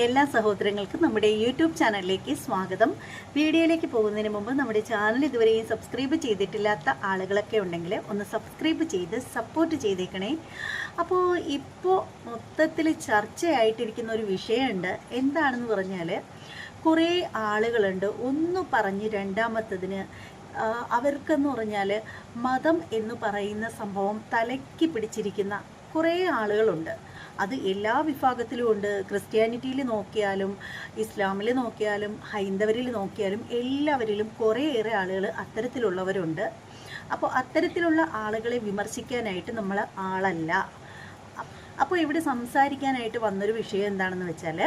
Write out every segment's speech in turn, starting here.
എല്ലാ സഹോദരങ്ങൾക്കും നമ്മുടെ യൂട്യൂബ് ചാനലിലേക്ക് സ്വാഗതം. വീഡിയോയിലേക്ക് പോകുന്നതിന് മുമ്പ് നമ്മുടെ ചാനൽ ഇതുവരെയും സബ്സ്ക്രൈബ് ചെയ്തിട്ടില്ലാത്ത ആളുകളൊക്കെ ഉണ്ടെങ്കിൽ ഒന്ന് സബ്സ്ക്രൈബ് ചെയ്ത് സപ്പോർട്ട് ചെയ്തേക്കണേ. അപ്പോൾ ഇപ്പോൾ മൊത്തത്തിൽ ചർച്ചയായിട്ടിരിക്കുന്ന ഒരു വിഷയമുണ്ട്. എന്താണെന്ന് പറഞ്ഞാൽ കുറേ ആളുകളുണ്ട്. ഒന്ന് പറഞ്ഞ് രണ്ടാമത്തതിന് അവർക്കെന്ന് പറഞ്ഞാൽ മതം എന്ന് പറയുന്ന സംഭവം തലയ്ക്ക് പിടിച്ചിരിക്കുന്ന കുറേ ആളുകളുണ്ട്. അത് എല്ലാ വിഭാഗത്തിലും ഉണ്ട്. ക്രിസ്ത്യാനിറ്റിയിൽ നോക്കിയാലും ഇസ്ലാമിൽ നോക്കിയാലും ഹൈന്ദവരിൽ നോക്കിയാലും എല്ലാവരിലും കുറേയേറെ ആളുകൾ അത്തരത്തിലുള്ളവരുണ്ട്. അപ്പോൾ അത്തരത്തിലുള്ള ആളുകളെ വിമർശിക്കാനായിട്ട് നമ്മൾ ആളല്ല. അപ്പോൾ ഇവിടെ സംസാരിക്കാനായിട്ട് വന്നൊരു വിഷയം എന്താണെന്ന് വെച്ചാൽ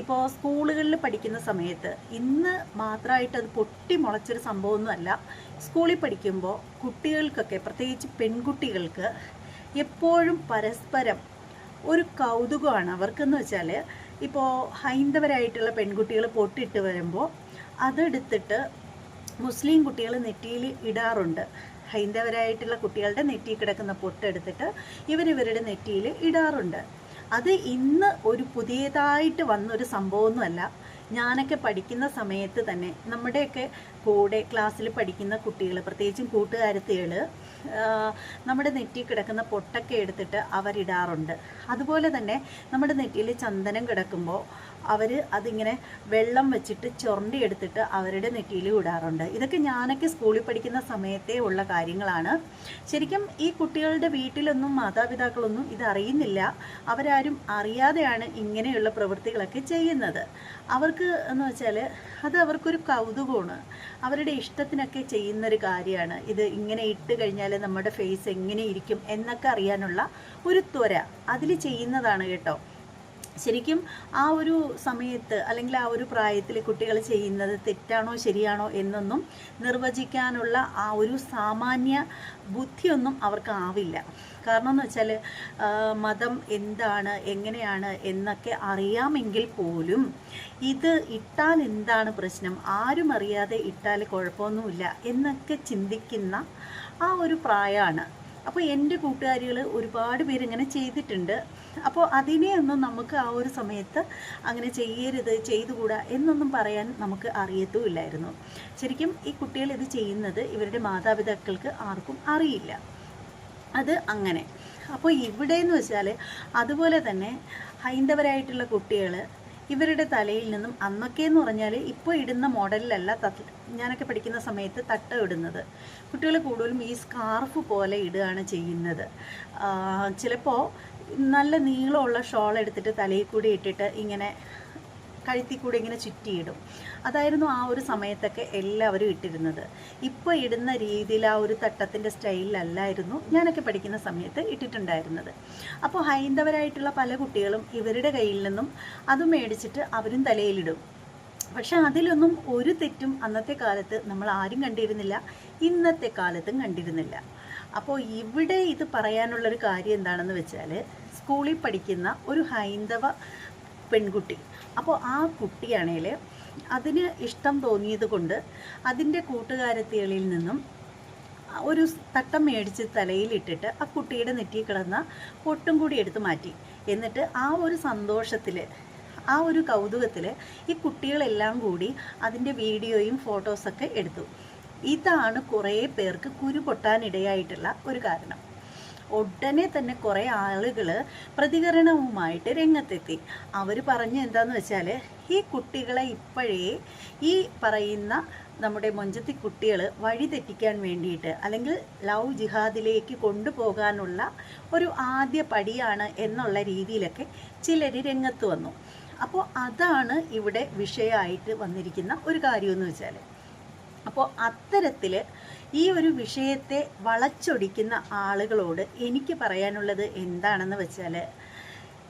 ഇപ്പോൾ സ്കൂളുകളിൽ പഠിക്കുന്ന സമയത്ത് ഇന്ന് മാത്രമായിട്ട് അത് പൊട്ടി മുളച്ചൊരു സംഭവമൊന്നുമല്ല. സ്കൂളിൽ പഠിക്കുമ്പോൾ കുട്ടികൾക്കൊക്കെ പ്രത്യേകിച്ച് പെൺകുട്ടികൾക്ക് എപ്പോഴും പരസ്പരം ഒരു കൗതുകമാണ്. അവർക്കെന്ന് വെച്ചാൽ ഇപ്പോൾ ഹൈന്ദവരായിട്ടുള്ള പെൺകുട്ടികൾ പൊട്ടിട്ട് വരുമ്പോൾ അതെടുത്തിട്ട് മുസ്ലിം കുട്ടികൾ നെറ്റിയിൽ ഇടാറുണ്ട്. ഹൈന്ദവരായിട്ടുള്ള കുട്ടികളുടെ നെറ്റി കിടക്കുന്ന പൊട്ടെടുത്തിട്ട് ഇവരിവരുടെ നെറ്റിയിൽ ഇടാറുണ്ട്. അത് ഇന്ന് ഒരു പുതിയതായിട്ട് വന്നൊരു സംഭവമൊന്നുമല്ല. ഞാനൊക്കെ പഠിക്കുന്ന സമയത്ത് തന്നെ നമ്മുടെയൊക്കെ കൂടെ ക്ലാസ്സിൽ പഠിക്കുന്ന കുട്ടികൾ പ്രത്യേകിച്ചും കൂട്ടുകാരത്തികൾ നമ്മുടെ നെറ്റിയിൽ കിടക്കുന്ന പൊട്ടൊക്കെ എടുത്തിട്ട് അവരിടാറുണ്ട്. അതുപോലെ തന്നെ നമ്മുടെ നെറ്റിയിൽ ചന്ദനം കിടക്കുമ്പോൾ അവർ അതിങ്ങനെ വെള്ളം വെച്ചിട്ട് ചുരണ്ടി എടുത്തിട്ട് അവരുടെ നെറ്റിയിൽ വിടാറുണ്ട് ഇതൊക്കെ ഞാനൊക്കെ സ്കൂളിൽ പഠിക്കുന്ന സമയത്തേ ഉള്ള കാര്യങ്ങളാണ്. ശരിക്കും ഈ കുട്ടികളുടെ വീട്ടിലൊന്നും മാതാപിതാക്കളൊന്നും ഇതറിയുന്നില്ല അവരാരും അറിയാതെയാണ് ഇങ്ങനെയുള്ള പ്രവൃത്തികളൊക്കെ ചെയ്യുന്നത്. അവർക്ക് എന്ന് വെച്ചാൽ അത് അവർക്കൊരു കൗതുകമാണ്. അവരുടെ ഇഷ്ടത്തിനൊക്കെ ചെയ്യുന്നൊരു കാര്യമാണ്. ഇത് ഇങ്ങനെ ഇട്ട് കഴിഞ്ഞാൽ നമ്മുടെ ഫേസ് എങ്ങനെ ഇരിക്കും എന്നൊക്കെ അറിയാനുള്ള ഒരു ത്വര. അതിൽ ചെയ്യുന്നതാണ് കേട്ടോ. ശരിക്കും ആ ഒരു സമയത്ത് അല്ലെങ്കിൽ ആ ഒരു പ്രായത്തിൽ കുട്ടികൾ ചെയ്യുന്നത് തെറ്റാണോ ശരിയാണോ എന്നൊന്നും നിർവചിക്കാനുള്ള ആ ഒരു സാമാന്യ ബുദ്ധിയൊന്നും അവർക്ക് ആവില്ല കാരണം എന്ന് വെച്ചാൽ മതം എന്താണ് എങ്ങനെയാണ് എന്നൊക്കെ അറിയാമെങ്കിൽ പോലും ഇത് ഇട്ടാൽ എന്താണ് പ്രശ്നം? ആരും അറിയാതെ ഇട്ടാൽ കുഴപ്പമൊന്നുമില്ല എന്നൊക്കെ ചിന്തിക്കുന്ന ആ ഒരു പ്രായമാണ് അപ്പോൾ എന്റെ കൂട്ടുകാരികൾ ഒരുപാട് പേര് ഇങ്ങനെ ചെയ്തിട്ടുണ്ട്. അപ്പോൾ അതിനെ ഒന്നും നമുക്ക് ആ ഒരു സമയത്ത് അങ്ങനെ ചെയ്യരുത് ചെയ്തുകൂടാ എന്നൊന്നും പറയാൻ നമുക്ക് അറിയത്തുമില്ലായിരുന്നു. ശരിക്കും ഈ കുട്ടികൾ ഇത് ചെയ്യുന്നത് ഇവരുടെ മാതാപിതാക്കൾക്ക് ആർക്കും അറിയില്ല. അത് അങ്ങനെ. അപ്പോൾ ഇവിടെ എന്ന് വെച്ചാൽ അതുപോലെ തന്നെ ഹൈന്ദവരായിട്ടുള്ള കുട്ടികൾ ഇവരുടെ തലയിൽ നിന്നും അന്നൊക്കെ എന്ന് പറഞ്ഞാൽ ഇപ്പോൾ ഇടുന്ന മോഡലിലല്ല തട്ട് ഞാനൊക്കെ പഠിക്കുന്ന സമയത്ത് തട്ട ഇടുന്നത്. കുട്ടികൾ കൂടുതലും ഈ സ്കാർഫ് പോലെ ഇടുകയാണ് ചെയ്യുന്നത്. ചിലപ്പോൾ നല്ല നീളമുള്ള ഷോൾ എടുത്തിട്ട് തലയിൽ കൂടി ഇട്ടിട്ട് ഇങ്ങനെ കഴുത്തിൽ കൂടെ ഇങ്ങനെ ചുറ്റിയിടും. അതായിരുന്നു ആ ഒരു സമയത്തൊക്കെ എല്ലാവരും ഇട്ടിരുന്നത്. ഇപ്പോൾ ഇടുന്ന രീതിയിൽ ആ ഒരു തട്ടത്തിന്റെ സ്റ്റൈലിലല്ലായിരുന്നു ഞാനൊക്കെ പഠിക്കുന്ന സമയത്ത് ഇട്ടിട്ടുണ്ടായിരുന്നത്. അപ്പോൾ ഹൈന്ദവരായിട്ടുള്ള പല കുട്ടികളും ഇവരുടെ കയ്യിൽ നിന്നും അത് മേടിച്ചിട്ട് അവരും തലയിലിടും. പക്ഷെ അതിലൊന്നും ഒരു തെറ്റും അന്നത്തെ കാലത്ത് നമ്മൾ ആരും കണ്ടിരുന്നില്ല. ഇന്നത്തെ കാലത്തും കണ്ടിരുന്നില്ല. അപ്പോൾ ഇവിടെ ഇത് പറയാനുള്ളൊരു കാര്യം എന്താണെന്ന് വെച്ചാൽ സ്കൂളിൽ പഠിക്കുന്ന ഒരു ഹൈന്ദവ പെൺകുട്ടി അപ്പോൾ ആ കുട്ടിയാണേൽ അതിന് ഇഷ്ടം തോന്നിയത് കൊണ്ട് അതിന്റെ കൂട്ടുകാരത്തികളിൽ നിന്നും ഒരു തട്ടം മേടിച്ച് തലയിലിട്ടിട്ട് ആ കുട്ടിയുടെ നെറ്റി കിടന്ന പൊട്ടും കൂടി എടുത്ത് മാറ്റി. എന്നിട്ട് ആ ഒരു സന്തോഷത്തിൽ ആ ഒരു കൗതുകത്തിൽ ഈ കുട്ടികളെല്ലാം കൂടി അതിന്റെ വീഡിയോയും ഫോട്ടോസൊക്കെ എടുത്തു. ഇതാണ് കുറേ പേർക്ക് കുരു പൊട്ടാനിടയായിട്ടുള്ള ഒരു കാരണം. ഉടനെ തന്നെ കുറേ ആളുകൾ പ്രതികരണവുമായിട്ട് രംഗത്തെത്തി. അവർ പറഞ്ഞ എന്താന്ന് വെച്ചാൽ ഈ കുട്ടികളെ ഇപ്പോഴേ ഈ പറയുന്ന നമ്മുടെ മൊഞ്ചത്തി കുട്ടികൾ വഴി തെറ്റിക്കാൻ വേണ്ടിയിട്ട് അല്ലെങ്കിൽ ലവ് ജിഹാദിലേക്ക് കൊണ്ടുപോകാനുള്ള ഒരു ആദ്യ പടിയാണ് എന്നുള്ള രീതിയിലൊക്കെ ചിലർ രംഗത്ത് വന്നു. അപ്പോൾ അതാണ് ഇവിടെ വിഷയമായിട്ട് വന്നിരിക്കുന്ന ഒരു കാര്യമെന്ന് വെച്ചാൽ അപ്പോൾ അത്തരത്തിൽ ഈ ഒരു വിഷയത്തെ വളച്ചൊടിക്കുന്ന ആളുകളോട് എനിക്ക് പറയാനുള്ളത് എന്താണെന്ന് വെച്ചാൽ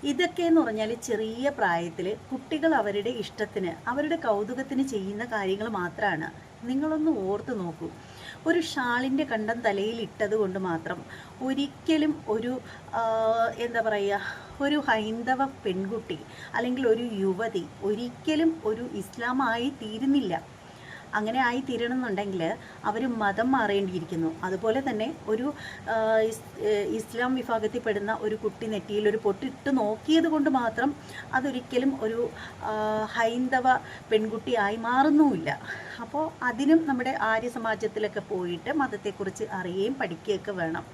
ഇതൊക്കെ എന്ന് പറഞ്ഞാൽ ചെറിയ പ്രായത്തിൽ കുട്ടികൾ അവരുടെ ഇഷ്ടത്തിന് അവരുടെ കൗതുകത്തിന് ചെയ്യുന്ന കാര്യങ്ങൾ മാത്രമാണ് നിങ്ങളൊന്ന് ഓർത്ത് നോക്കൂ. ഒരു ഷാളിന്റെ കണ്ടം തലയിൽ ഇട്ടത് കൊണ്ട് മാത്രം ഒരിക്കലും ഒരു എന്താ പറയുക ഒരു ഹൈന്ദവ പെൺകുട്ടി അല്ലെങ്കിൽ ഒരു യുവതി ഒരിക്കലും ഒരു ഇസ്ലാമായി തീരുന്നില്ല. അങ്ങനെ ആയി തീരണമെന്നുണ്ടെങ്കിൽ അവർ മതം മാറേണ്ടിയിരിക്കുന്നു. അതുപോലെ തന്നെ ഒരു ഇസ്ലാം വിഭാഗത്തിൽപ്പെടുന്ന ഒരു കുട്ടി നെറ്റിയിൽ ഒരു പൊട്ടിട്ട് നോക്കിയത് കൊണ്ട് മാത്രം അതൊരിക്കലും ഒരു ഹൈന്ദവ പെൺകുട്ടിയായി മാറുന്നുമില്ല. അപ്പോൾ അതിനും നമ്മുടെ ആര്യ സമാജത്തിലൊക്കെ പോയിട്ട് മതത്തെക്കുറിച്ച് അറിയുകയും പഠിക്കുകയൊക്കെ വേണം.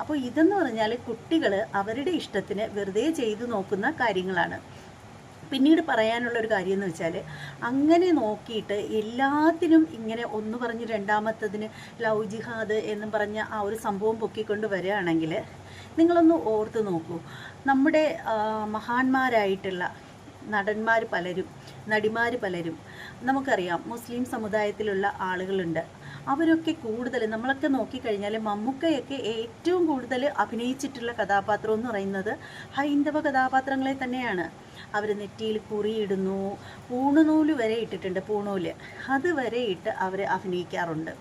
അപ്പോൾ ഇതെന്ന് പറഞ്ഞാൽ കുട്ടികൾ അവരുടെ ഇഷ്ടത്തിന് വെറുതെ ചെയ്തു നോക്കുന്ന കാര്യങ്ങളാണ്. പിന്നീട് പറയാനുള്ള ഒരു കാര്യം എന്ന് വെച്ചാൽ അങ്ങനെ നോക്കിയിട്ട് എല്ലാത്തിനും ഇങ്ങനെ ഒന്ന് പറഞ്ഞ് രണ്ടാമത്തതിന് ലവ് ജിഹാദ് എന്നും പറഞ്ഞ ആ ഒരു സംഭവം പൊക്കിക്കൊണ്ട് വരികയാണെങ്കിൽ നിങ്ങളൊന്ന് ഓർത്ത് നോക്കൂ. നമ്മുടെ മഹാന്മാരായിട്ടുള്ള നടന്മാർ പലരും നടിമാർ പലരും നമുക്കറിയാം മുസ്ലിം സമുദായത്തിലുള്ള ആളുകളുണ്ട്. അവരൊക്കെ കൂടുതൽ നമ്മളൊക്കെ നോക്കിക്കഴിഞ്ഞാൽ മമ്മൂക്കയൊക്കെ ഏറ്റവും കൂടുതൽ അഭിനയിച്ചിട്ടുള്ള കഥാപാത്രം എന്ന് പറയുന്നത് ഹൈന്ദവ കഥാപാത്രങ്ങളെ തന്നെയാണ്. അവർ നെറ്റിയിൽ കുറിയിടുന്നു. പൂണുനൂൽ വരെ ഇട്ടിട്ടുണ്ട് പൂണൂൽ. അത് വരെ ഇട്ട് അവർ അഭിനയിക്കാറുണ്ട്.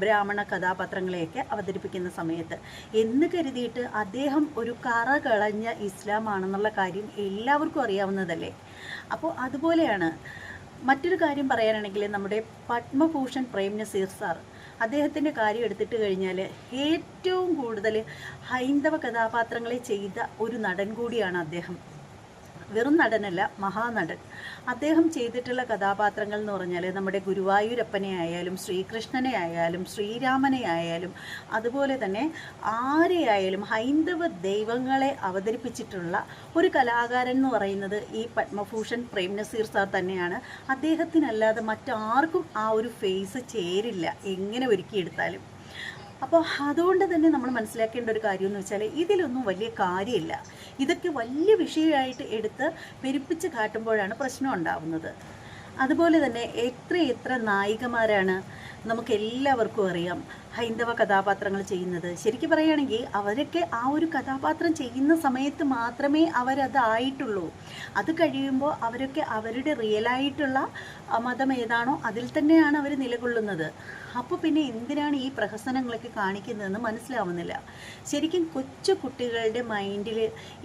ബ്രാഹ്മണ കഥാപാത്രങ്ങളെയൊക്കെ അവതരിപ്പിക്കുന്ന സമയത്ത്. എന്ന് കരുതിയിട്ട് അദ്ദേഹം ഒരു കറ കളഞ്ഞ ഇസ്ലാമാണെന്നുള്ള കാര്യം എല്ലാവർക്കും അറിയാവുന്നതല്ലേ? അപ്പോൾ അതുപോലെയാണ്. മറ്റൊരു കാര്യം പറയാനാണെങ്കിൽ നമ്മുടെ പത്മഭൂഷൺ പ്രേം നസീർ സാർ. അദ്ദേഹത്തിന്റെ കാര്യം എടുത്തിട്ട് കഴിഞ്ഞാൽ ഏറ്റവും കൂടുതൽ ഹൈന്ദവ കഥാപാത്രങ്ങളെ ചെയ്ത ഒരു നടൻ കൂടിയാണ് അദ്ദേഹം. വെറും നടനല്ല മഹാനടൻ. അദ്ദേഹം ചെയ്തിട്ടുള്ള കഥാപാത്രങ്ങൾ എന്ന് പറഞ്ഞാൽ നമ്മുടെ ഗുരുവായൂരപ്പനെ ആയാലും ശ്രീകൃഷ്ണനെ ആയാലും ശ്രീരാമനെ ആയാലും അതുപോലെ തന്നെ ആരെയായാലും ഹൈന്ദവ ദൈവങ്ങളെ അവതരിപ്പിച്ചിട്ടുള്ള ഒരു കലാകാരൻ എന്ന് പറയുന്നത് ഈ പത്മഭൂഷൺ പ്രേം നസീർ സാർ തന്നെയാണ്. അദ്ദേഹത്തിനല്ലാതെ മറ്റാർക്കും ആ ഒരു ഫേസ് ചേരില്ല എങ്ങനെ ഒരുക്കിയെടുത്താലും. അപ്പോൾ അതുകൊണ്ട് തന്നെ നമ്മൾ മനസ്സിലാക്കേണ്ട ഒരു കാര്യം എന്ന് വെച്ചാൽ ഇതിലൊന്നും വലിയ കാര്യമില്ല. ഇതൊക്കെ വലിയ വിഷയമായിട്ട് എടുത്ത് പെരുപ്പിച്ച് കാട്ടുമ്പോഴാണ് പ്രശ്നം ഉണ്ടാവുന്നത്. അതുപോലെ തന്നെ എത്ര എത്ര നായികമാരാണ് നമുക്ക് എല്ലാവർക്കും അറിയാം. ഹൈന്ദവ കഥാപാത്രങ്ങൾ ചെയ്യുന്നത്. ശരിക്കും പറയുകയാണെങ്കിൽ അവരൊക്കെ ആ ഒരു കഥാപാത്രം ചെയ്യുന്ന സമയത്ത് മാത്രമേ അവരതായിട്ടുള്ളൂ അത് കഴിയുമ്പോൾ അവരൊക്കെ അവരുടെ റിയലായിട്ടുള്ള മതം ഏതാണോ അതിൽ തന്നെയാണ് അവർ നിലകൊള്ളുന്നത്. അപ്പോൾ പിന്നെ എന്തിനാണ് ഈ പ്രഹസനങ്ങളൊക്കെ കാണിക്കുന്നതെന്ന് മനസ്സിലാവുന്നില്ല. ശരിക്കും കൊച്ചു കുട്ടികളുടെ മൈൻഡിൽ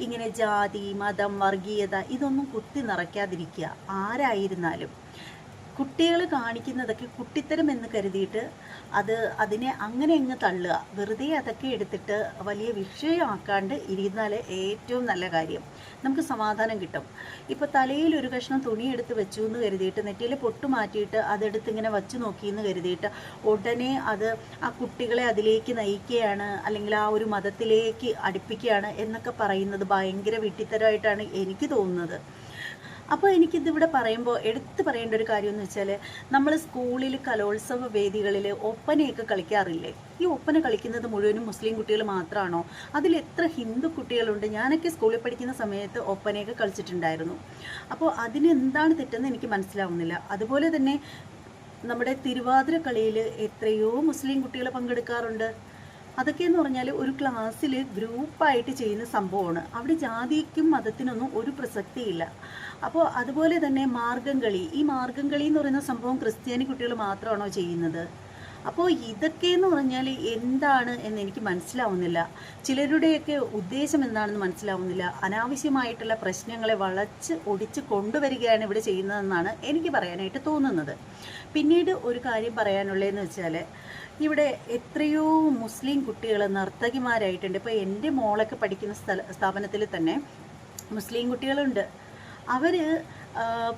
ഇങ്ങനെ ജാതി മതം വർഗീയത ഇതൊന്നും കുത്തി നിറയ്ക്കാതിരിക്കുക. ആരായിരുന്നാലും. കുട്ടികൾ കാണിക്കുന്നതൊക്കെ കുട്ടിത്തരം എന്ന് കരുതിയിട്ട് അത് അതിനെ അങ്ങനെ അങ്ങ് തള്ളുക. വെറുതെ അതൊക്കെ എടുത്തിട്ട് വലിയ വിഷയമാക്കാണ്ട് ഇരുന്നാൽ ഏറ്റവും നല്ല കാര്യം. നമുക്ക് സമാധാനം കിട്ടും. ഇപ്പോൾ തലയിൽ ഒരു കഷ്ണം തുണി എടുത്ത് വെച്ചു എന്ന് കരുതിയിട്ട് നെറ്റിയിൽ പൊട്ട് മാറ്റിയിട്ട് അതെടുത്ത് ഇങ്ങനെ വച്ചു നോക്കി എന്ന് കരുതിയിട്ട് ഉടനെ അത് ആ കുട്ടികളെ അതിലേക്ക് നയിക്കുകയാണ് അല്ലെങ്കിൽ ആ ഒരു മതത്തിലേക്ക് അടുപ്പിക്കുകയാണ് എന്നൊക്കെ പറയുന്നത് ഭയങ്കര വിട്ടിത്തരമായിട്ടാണ് എനിക്ക് തോന്നുന്നത്. അപ്പോൾ എനിക്കിതിവിടെ പറയുമ്പോൾ എടുത്തു പറയേണ്ട ഒരു കാര്യം എന്ന് വെച്ചാൽ നമ്മൾ സ്കൂളിൽ കലോത്സവ വേദികളിൽ ഒപ്പനയൊക്കെ കളിക്കാറില്ലേ? ഈ ഒപ്പന കളിക്കുന്നത് മുഴുവനും മുസ്ലിം കുട്ടികൾ മാത്രമാണോ അതിൽ എത്ര ഹിന്ദു കുട്ടികളുണ്ട്? ഞാനൊക്കെ സ്കൂളിൽ പഠിക്കുന്ന സമയത്ത് ഒപ്പനയൊക്കെ കളിച്ചിട്ടുണ്ടായിരുന്നു. അപ്പോൾ അതിനെന്താണ് തെറ്റെന്ന് എനിക്ക് മനസ്സിലാവുന്നില്ല. അതുപോലെ തന്നെ നമ്മുടെ തിരുവാതിര കളിയിൽ എത്രയോ മുസ്ലിം കുട്ടികൾ പങ്കെടുക്കാറുണ്ട്. അതൊക്കെ എന്ന് പറഞ്ഞാൽ ഒരു ക്ലാസ്സിൽ ഗ്രൂപ്പായിട്ട് ചെയ്യുന്ന സംഭവമാണ്. അവിടെ ജാതിക്കും മതത്തിനൊന്നും ഒരു പ്രസക്തിയില്ല. അപ്പോൾ അതുപോലെ തന്നെ മാർഗം കളി ഈ മാർഗം കളി എന്ന് പറയുന്ന സംഭവം ക്രിസ്ത്യാനി കുട്ടികൾ മാത്രമാണോ ചെയ്യുന്നത്? അപ്പോൾ ഇതൊക്കെ എന്ന് പറഞ്ഞാൽ എന്താണ് എന്ന് എനിക്ക് മനസ്സിലാവുന്നില്ല. ചിലരുടെയൊക്കെ ഉദ്ദേശം എന്താണെന്ന് മനസ്സിലാവുന്നില്ല. അനാവശ്യമായിട്ടുള്ള പ്രശ്നങ്ങളെ വളച്ച് ഒടിച്ച് കൊണ്ടുവരികയാണ് ഇവിടെ ചെയ്യുന്നതെന്നാണ് എനിക്ക് പറയാനായിട്ട് തോന്നുന്നത്. പിന്നീട് ഒരു കാര്യം പറയാനുള്ളതെന്ന് വെച്ചാൽ ഇവിടെ എത്രയോ മുസ്ലിം കുട്ടികൾ നർത്തകിമാരായിട്ടുണ്ട്. ഇപ്പോൾ എന്റെ മോളൊക്കെ പഠിക്കുന്ന സ്ഥല സ്ഥാപനത്തിൽ തന്നെ മുസ്ലിം കുട്ടികളുണ്ട്. അവർ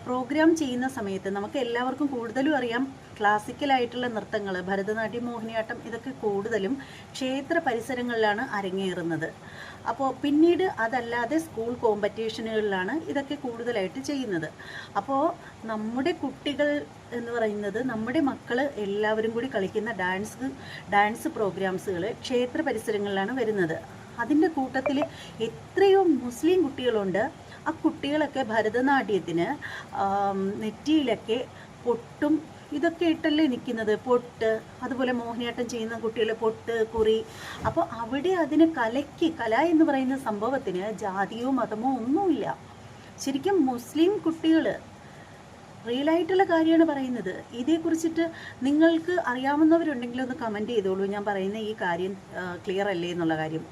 പ്രോഗ്രാം ചെയ്യുന്ന സമയത്ത് നമുക്ക് എല്ലാവർക്കും കൂടുതലും അറിയാം ക്ലാസിക്കലായിട്ടുള്ള നൃത്തങ്ങൾ ഭരതനാട്യം മോഹിനിയാട്ടം ഇതൊക്കെ കൂടുതലും ക്ഷേത്ര പരിസരങ്ങളിലാണ് അരങ്ങേറുന്നത്. അപ്പോൾ പിന്നീട് അതല്ലാതെ സ്കൂൾ കോമ്പറ്റീഷനുകളിലാണ് ഇതൊക്കെ കൂടുതലായിട്ട് ചെയ്യുന്നത്. അപ്പോൾ നമ്മുടെ കുട്ടികൾ എന്ന് പറയുന്നത് നമ്മുടെ മക്കൾ എല്ലാവരും കൂടി കളിക്കുന്ന ഡാൻസ് ഡാൻസ് പ്രോഗ്രാംസുകൾ ക്ഷേത്ര പരിസരങ്ങളിലാണ് വരുന്നത്. അതിന്റെ കൂട്ടത്തിൽ എത്രയോ മുസ്ലിം കുട്ടികളുണ്ട്. ആ കുട്ടികളൊക്കെ ഭരതനാട്യത്തിന് നെറ്റിയിലൊക്കെ പൊട്ടും. ഇതൊക്കെ ഇട്ടല്ലേ നിൽക്കുന്നത്? പൊട്ട്. അതുപോലെ മോഹിനിയാട്ടം ചെയ്യുന്ന കുട്ടികളെ പൊട്ട് കുറി. അപ്പോൾ അവിടെ അതിന് കലയ്ക്ക് കല എന്ന് പറയുന്ന സംഭവത്തിന് ജാതിയോ മതമോ ഒന്നുമില്ല. ശരിക്കും മുസ്ലിം കുട്ടികൾ റിയലായിട്ടുള്ള കാര്യമാണ് പറയുന്നത്. ഇതേക്കുറിച്ചിട്ട് നിങ്ങൾക്ക് അറിയാവുന്നവരുണ്ടെങ്കിൽ ഒന്ന് കമന്റ് ചെയ്തോളൂ. ഞാൻ പറയുന്ന ഈ കാര്യം ക്ലിയർ അല്ലേ എന്നുള്ള കാര്യം.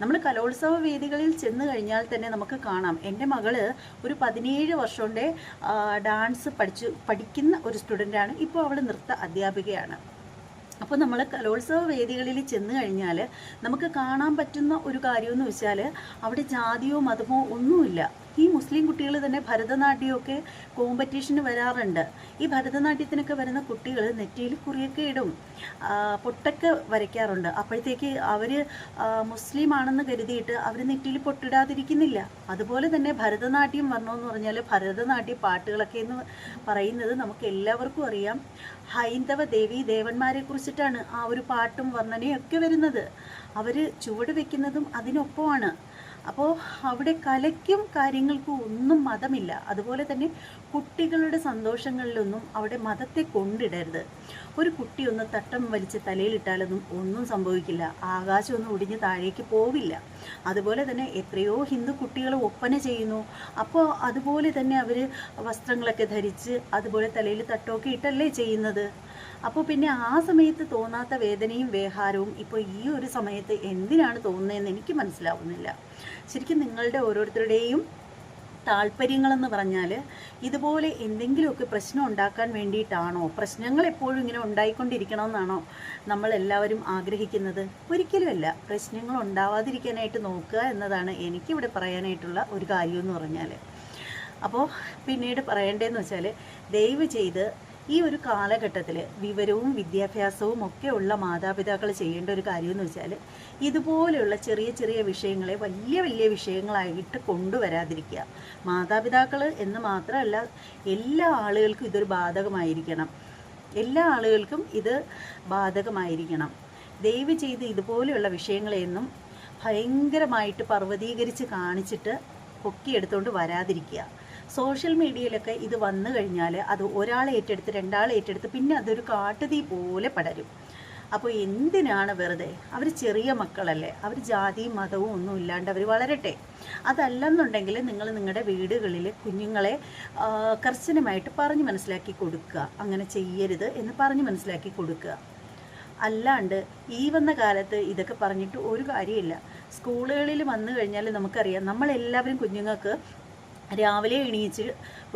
നമ്മൾ കലോത്സവ വേദികളിൽ ചെന്ന് കഴിഞ്ഞാൽ തന്നെ നമുക്ക് കാണാം. എന്റെ മകൾ ഒരു പതിനേഴ് കൊണ്ട് ഡാൻസ് പഠിച്ചു പഠിക്കുന്ന ഒരു സ്റ്റുഡന്റാണ്. ഇപ്പോൾ അവൾ നൃത്ത അധ്യാപികയാണ്. അപ്പോൾ നമ്മൾ കലോത്സവ വേദികളിൽ ചെന്ന് കഴിഞ്ഞാൽ നമുക്ക് കാണാൻ പറ്റുന്ന ഒരു കാര്യമെന്ന് വെച്ചാൽ അവിടെ ജാതിയോ മതമോ ഒന്നുമില്ല. ഈ മുസ്ലിം കുട്ടികൾ തന്നെ ഭരതനാട്യമൊക്കെ കോമ്പറ്റീഷന് വരാറുണ്ട്. ഈ ഭരതനാട്യത്തിനൊക്കെ വരുന്ന കുട്ടികൾ നെറ്റിയിൽ കുറിയൊക്കെ ഇടും. പൊട്ടൊക്കെ വരയ്ക്കാറുണ്ട്. അപ്പോഴത്തേക്ക് അവർ മുസ്ലിം ആണെന്ന് കരുതിയിട്ട് അവർ നെറ്റിയിൽ പൊട്ടിടാതിരിക്കുന്നില്ല. അതുപോലെ തന്നെ ഭരതനാട്യം വരണമെന്ന് പറഞ്ഞാൽ ഭരതനാട്യ പാട്ടുകളൊക്കെ എന്ന് പറയുന്നത് നമുക്ക് എല്ലാവർക്കും അറിയാം. ഹൈന്ദവ ദേവി ദേവന്മാരെ കുറിച്ചിട്ടാണ് ആ ഒരു പാട്ടും വർണനയൊക്കെ വരുന്നത്. അവർ ചുവട് വെക്കുന്നതും അതിനൊപ്പമാണ്. അപ്പോൾ അവിടെ കലയ്ക്കും കാര്യങ്ങൾക്കും ഒന്നും മതമില്ല. അതുപോലെ തന്നെ കുട്ടികളുടെ സന്തോഷങ്ങളിലൊന്നും അവിടെ മതത്തെ കൊണ്ടിടരുത്. ഒരു കുട്ടി ഒന്ന് തട്ടം വലിച്ച് തലയിലിട്ടാലൊന്നും ഒന്നും സംഭവിക്കില്ല. ആകാശമൊന്നും ഒടിഞ്ഞ് താഴേക്ക് പോവില്ല. അതുപോലെ തന്നെ എത്രയോ ഹിന്ദു കുട്ടികൾ ഒപ്പന ചെയ്യുന്നു. അപ്പോൾ അതുപോലെ തന്നെ അവർ വസ്ത്രങ്ങളൊക്കെ ധരിച്ച് അതുപോലെ തലയിൽ തട്ടമൊക്കെ ഇട്ടല്ലേ ചെയ്യുന്നത്. അപ്പോൾ പിന്നെ ആ സമയത്ത് തോന്നാത്ത വേദനയും വേഹാരവും ഇപ്പോൾ ഈ ഒരു സമയത്ത് എന്തിനാണ് തോന്നുന്നതെന്ന് എനിക്ക് മനസ്സിലാവുന്നില്ല. ശരിക്കും നിങ്ങളുടെ ഓരോരുത്തരുടെയും താല്പര്യങ്ങളെന്ന് പറഞ്ഞാൽ ഇതുപോലെ എന്തെങ്കിലുമൊക്കെ പ്രശ്നം ഉണ്ടാക്കാൻ വേണ്ടിയിട്ടാണോ? പ്രശ്നങ്ങൾ എപ്പോഴും ഇങ്ങനെ ഉണ്ടായിക്കൊണ്ടിരിക്കണമെന്നാണോ നമ്മൾ എല്ലാവരും ആഗ്രഹിക്കുന്നത്? ഒരിക്കലുമല്ല. പ്രശ്നങ്ങൾ ഉണ്ടാവാതിരിക്കാനായിട്ട് നോക്കുക എന്നതാണ് എനിക്കിവിടെ പറയാനായിട്ടുള്ള ഒരു കാര്യമെന്ന് പറഞ്ഞാൽ അപ്പോൾ പിന്നീട് പറയേണ്ടതെന്ന് വെച്ചാൽ ദയവ് ചെയ്ത് ഈ ഒരു കാലഘട്ടത്തിൽ വിവരവും വിദ്യാഭ്യാസവും ഒക്കെ ഉള്ള മാതാപിതാക്കൾ ചെയ്യേണ്ട ഒരു കാര്യം എന്ന് വെച്ചാൽ ഇതുപോലെയുള്ള ചെറിയ ചെറിയ വിഷയങ്ങളെ വലിയ വലിയ വിഷയങ്ങളായിട്ട് കൊണ്ടുവരാതിരിക്കുക. മാതാപിതാക്കൾ എന്ന് മാത്രമല്ല എല്ലാ ആളുകൾക്കും ഇതൊരു ബാധകമായിരിക്കണം. എല്ലാ ആളുകൾക്കും ഇത് ബാധകമായിരിക്കണം. ദയവ് ചെയ്ത് ഇതുപോലെയുള്ള വിഷയങ്ങളെയൊന്നും ഭയങ്കരമായിട്ട് പർവതീകരിച്ച് കാണിച്ചിട്ട് പൊക്കിയെടുത്തുകൊണ്ട് വരാതിരിക്കുക. സോഷ്യൽ മീഡിയയിലൊക്കെ ഇത് വന്നു കഴിഞ്ഞാൽ അത് ഒരാൾ ഏറ്റെടുത്ത് രണ്ടാൾ ഏറ്റെടുത്ത് പിന്നെ അതൊരു കാട്ടുതീ പോലെ പടരും. അപ്പോൾ എന്തിനാണ് വെറുതെ? അവർ ചെറിയ മക്കളല്ലേ. അവർ ജാതിയും മതവും ഒന്നും ഇല്ലാണ്ട് അവർ വളരട്ടെ. അതല്ലെന്നുണ്ടെങ്കിൽ നിങ്ങൾ നിങ്ങളുടെ വീടുകളിൽ കുഞ്ഞുങ്ങളെ കർശനമായിട്ട് പറഞ്ഞ് മനസ്സിലാക്കി കൊടുക്കുക. അങ്ങനെ ചെയ്യരുത് എന്ന് പറഞ്ഞ് മനസ്സിലാക്കി കൊടുക്കുക. അല്ലാണ്ട് ഈ വന്ന കാലത്ത് ഇതൊക്കെ പറഞ്ഞിട്ട് ഒരു കാര്യമില്ല. സ്കൂളുകളിൽ വന്നു കഴിഞ്ഞാൽ നമുക്കറിയാം നമ്മളെല്ലാവരും കുഞ്ഞുങ്ങൾക്ക് രാവിലെ എണീച്ച്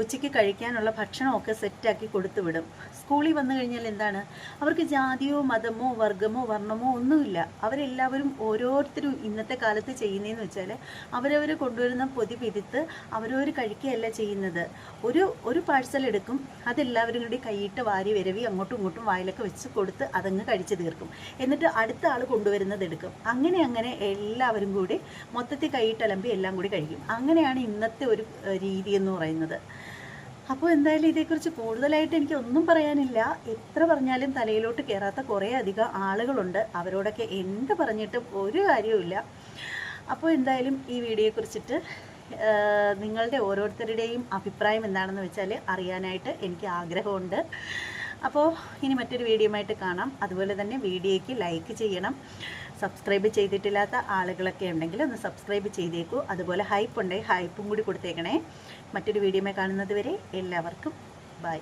ഉച്ചയ്ക്ക് കഴിക്കാനുള്ള ഭക്ഷണമൊക്കെ സെറ്റാക്കി കൊടുത്തു വിടും സ്കൂളിൽ വന്നു കഴിഞ്ഞാൽ എന്താണ്? അവർക്ക് ജാതിയോ മതമോ വർഗമോ വർണമോ ഒന്നുമില്ല. അവരെല്ലാവരും ഓരോരുത്തരും ഇന്നത്തെ കാലത്ത് ചെയ്യുന്നതെന്ന് വെച്ചാൽ അവരവർ കൊണ്ടുവരുന്ന പൊതി പിരിത്ത് അവരവർ കഴിക്കുകയല്ല ചെയ്യുന്നത്. ഒരു ഒരു പാഴ്സൽ എടുക്കും അതെല്ലാവരും കൂടി കൈയിട്ട് വാരി വരവി അങ്ങോട്ടും ഇങ്ങോട്ടും വായിലൊക്കെ വെച്ച് കൊടുത്ത് അതങ്ങ് കഴിച്ചു തീർക്കും. എന്നിട്ട് അടുത്ത ആൾ കൊണ്ടുവരുന്നത് എടുക്കും. അങ്ങനെ അങ്ങനെ എല്ലാവരും കൂടി മൊത്തത്തിൽ കൈയിട്ടലമ്പി എല്ലാം കൂടി കഴിക്കും. അങ്ങനെയാണ് ഇന്നത്തെ ഒരു രീതി എന്ന് പറയുന്നത്. അപ്പോൾ എന്തായാലും ഇതേക്കുറിച്ച് കൂടുതലായിട്ട് എനിക്ക് ഒന്നും പറയാനില്ല. എത്ര പറഞ്ഞാലും തലയിലോട്ട് കയറാത്ത കുറേ അധികം ആളുകളുണ്ട്. അവരോടൊക്കെ എന്ത് പറഞ്ഞിട്ടും ഒരു കാര്യവുമില്ല. അപ്പോൾ എന്തായാലും ഈ വീഡിയോയെക്കുറിച്ചിട്ട് നിങ്ങളുടെ ഓരോരുത്തരുടെയും അഭിപ്രായം എന്താണെന്ന് വെച്ചാൽ അറിയാനായിട്ട് എനിക്ക് ആഗ്രഹമുണ്ട്. അപ്പോൾ ഇനി മറ്റൊരു വീഡിയോയുമായിട്ട് കാണാം. അതുപോലെ തന്നെ വീഡിയോയ്ക്ക് ലൈക്ക് ചെയ്യണം. സബ്സ്ക്രൈബ് ചെയ്തിട്ടില്ലാത്ത ആളുകളൊക്കെ ഉണ്ടെങ്കിൽ ഒന്ന് സബ്സ്ക്രൈബ് ചെയ്തേക്കൂ. അതുപോലെ ഹൈപ്പ് ഉണ്ടെങ്കിൽ ഹൈപ്പും കൂടി കൊടുത്തേക്കണേ. മറ്റൊരു വീഡിയോമേ കാണുന്നത് വരെ എല്ലാവർക്കും ബൈ.